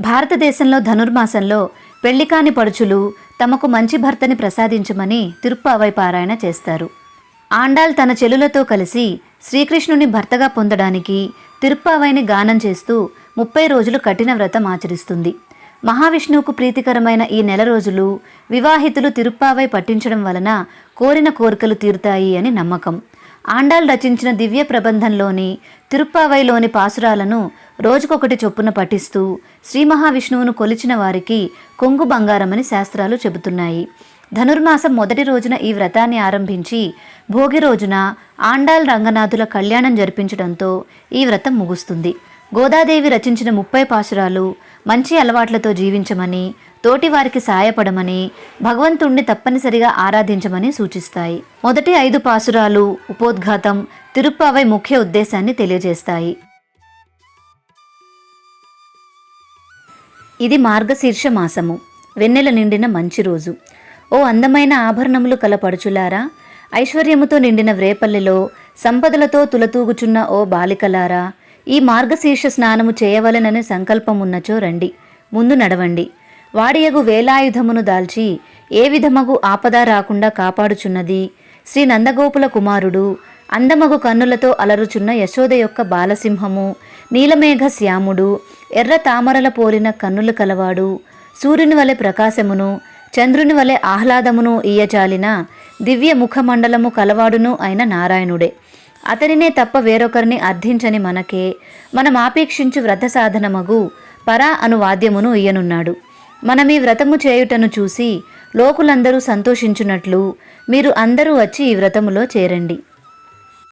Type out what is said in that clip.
భారతదేశంలో ధనుర్మాసంలో పెళ్ళికాని పడుచులు తమకు మంచి భర్తని ప్రసాదించమని తిరుప్పావై పారాయణ చేస్తారు. ఆండాల్ తన చెలులతో కలిసి శ్రీకృష్ణుని భర్తగా పొందడానికి తిరుప్పావైని గానం చేస్తూ ముప్పై రోజులు కఠిన వ్రతం ఆచరిస్తుంది. మహావిష్ణువుకు ప్రీతికరమైన ఈ నెల రోజులు వివాహితులు తిరుప్పావై పట్టించడం వలన కోరిన కోరికలు తీరుతాయి అని నమ్మకం. ఆండాల్ రచించిన దివ్య ప్రబంధంలోని తిరుప్పావైలోని పాసురాలను రోజుకొకటి చొప్పున పఠిస్తూ శ్రీ మహావిష్ణువును కొలిచిన వారికి కొంగు బంగారమని శాస్త్రాలు చెబుతున్నాయి. ధనుర్మాసం మొదటి రోజున ఈ వ్రతాన్ని ఆరంభించి భోగి రోజున ఆండాల్ రంగనాథుల కళ్యాణం జరిపించడంతో ఈ వ్రతం ముగుస్తుంది. గోదాదేవి రచించిన ముప్పై పాసురాలు మంచి అలవాట్లతో జీవించమని తోటివారికి సాయపడమని భగవంతుణ్ణి తప్పనిసరిగా ఆరాధించమని సూచిస్తాయి. మొదటి ఐదు పాసురాలు ఉపోద్ఘాతం తిరుప్పావై ముఖ్య ఉద్దేశాన్ని తెలియజేస్తాయి. ఇది మార్గశీర్ష మాసము. వెన్నెల నిండిన మంచి రోజు. ఓ అందమైన ఆభరణములు కలపడుచులారా ఐశ్వర్యముతో నిండిన వ్రేపల్లెలో సంపదలతో తులతూగుచున్న ఓ బాలికలారా ఈ మార్గశీర్ష స్నానము చేయవలెనని సంకల్పమున్నచో రండి. ముందు నడవండి. వాడియగు వేలాయుధమును దాల్చి ఏ విధమగు ఆపద రాకుండా కాపాడుచున్నది. శ్రీ నందగోపుల కుమారుడు అందమగు కన్నులతో అలరుచున్న యశోద యొక్క బాలసింహము నీలమేఘ శ్యాముడు ఎర్ర తామరల పోలిన కన్నులు కలవాడు సూర్యుని వలె ప్రకాశమును చంద్రుని వలె ఆహ్లాదమును ఇయ్యచాలిన దివ్య ముఖమండలము కలవాడును అయిన నారాయణుడే. అతనినే తప్ప వేరొకరిని అర్థించని మనకే మనం ఆపేక్షించు వ్రత సాధనమగు పరా అను వాద్యమును ఇయ్యనున్నాడు. మనం ఈ వ్రతము చేయుటను చూసి లోకులందరూ సంతోషించున్నట్లు మీరు అందరూ వచ్చి ఈ వ్రతములో చేరండి.